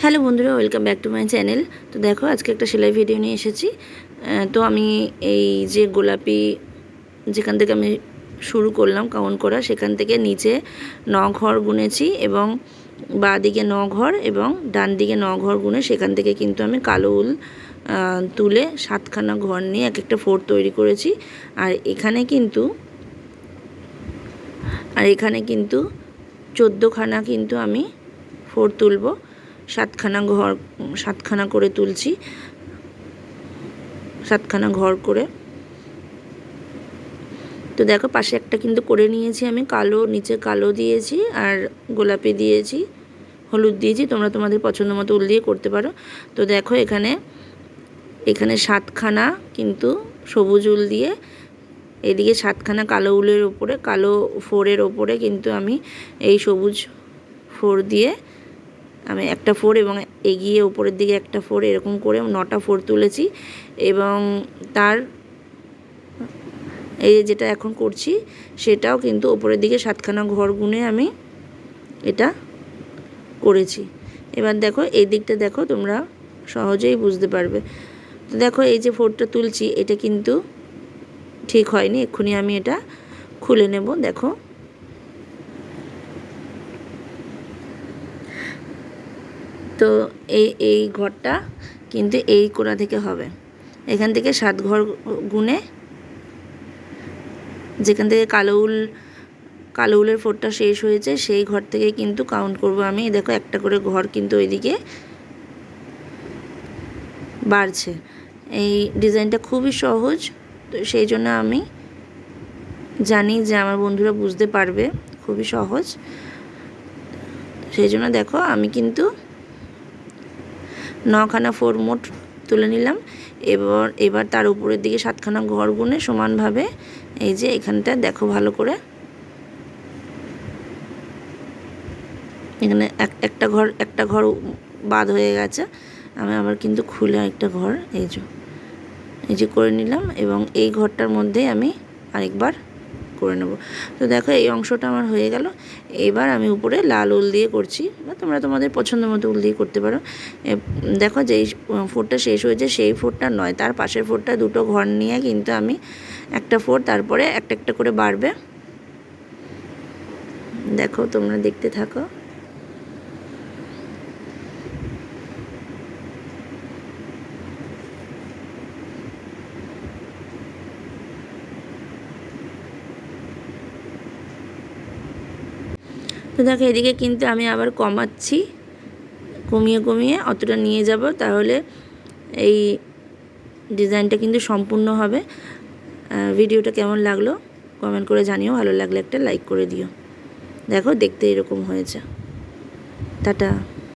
Hello বন্ধুরা, welcome back to my channel. তো দেখো, আজকে একটা সেলাই ভিডিও নিয়ে এসেছি। তো আমি এই যে গোলাপি যেখান থেকে আমি শুরু করলাম কাউন্ট করা, সেখান থেকে নিচে ন ঘর গুনেছি এবং বাঁ দিকে ন ঘর এবং ডান দিকে ন ঘর গুনে সেখান থেকে কিন্তু আমি কালো উল তুলে সাতখানা ঘর নিয়ে এক একটা ফোর তৈরি করেছি। আর এখানে কিন্তু, আর এখানে কিন্তু চোদ্দোখানা কিন্তু আমি ফোর তুলব। সাতখানা ঘর, সাতখানা করে তুলছি। সাতখানা ঘর করে। তো দেখো, পাশে একটা কিন্তু করে নিয়েছি আমি। কালো, নিচে কালো দিয়েছি আর গোলাপি দিয়েছি, হলুদ দিয়েছি। তোমরা তোমাদের পছন্দ মতো উল দিয়ে করতে পারো। তো দেখো, এখানে এখানে সাতখানা কিন্তু সবুজ উল দিয়ে, এদিকে সাতখানা কালো উলের ওপরে, কালো ফোরের ওপরে কিন্তু আমি এই সবুজ ফোর দিয়ে আমি একটা ফোর এবং এগিয়ে ওপরের দিকে একটা ফোর, এরকম করে নটা ফোর তুলেছি এবং তার এই যেটা এখন করছি সেটাও কিন্তু ওপরের দিকে সাতখানা ঘর গুনে আমি এটা করেছি। এবার দেখো, এই দিকটা দেখো, তোমরা সহজেই বুঝতে পারবে। তো দেখো, এই যে ফোরটা তুলছি, এটা কিন্তু ঠিক হয়নি, এক্ষুনি আমি এটা খুলে নেব। দেখো তো এই এই ঘরটা কিন্তু এই কোণা থেকে হবে। এখান থেকে সাত ঘর গুনে যেখান থেকে কালো উল, কালো উলের ফোরটা শেষ হয়েছে, সেই ঘর থেকে কিন্তু কাউন্ট করব আমি। দেখো, একটা করে ঘর কিন্তু ওইদিকে বাড়ছে। এই ডিজাইনটা খুবই সহজ, তো সেই জন্য আমি জানি যে আমার বন্ধুরা বুঝতে পারবে, খুবই সহজ। সেই জন্য দেখো, আমি কিন্তু নখানা ফোর মোট তুলে নিলাম। এবার এবার তার উপরের দিকে সাতখানা ঘর গুনে সমানভাবে এই যে এখানটা দেখো ভালো করে। এখানে এক, একটা ঘর একটা ঘর বাদ হয়ে গেছে। আমি আবার কিন্তু খুলে একটা ঘর, এই যে এই যে করে নিলাম এবং এই ঘরটার মধ্যেই আমি আরেকবার করে নেব। তো দেখো, এই অংশটা আমার হয়ে গেল। এবার আমি উপরে লাল উল দিয়ে করছি। বা তোমরা তোমাদের পছন্দ মতো উল দিয়ে করতে পারো। দেখো যেই ফোরটা শেষ হয়েছে, সেই ফোরটা নয়। তার পাশের ফোরটা দুটো ঘর নিয়ে কিন্তু আমি একটা ফোর, তারপরে একটা একটা করে বাড়বে। দেখো, তোমরা দেখতে থাকো। দেখো, এদিকে কিন্তু আমি আবার কমাচ্ছি। কমিয়ে কমিয়ে অতটা নিয়ে যাব, তাহলে এই ডিজাইনটা কিন্তু সম্পূর্ণ হবে। ভিডিওটা কেমন লাগল কমেন্ট করে জানিও, ভালো লাগলে একটা লাইক করে দিও। দেখো, দেখতে এরকম হয়েছে। টাটা।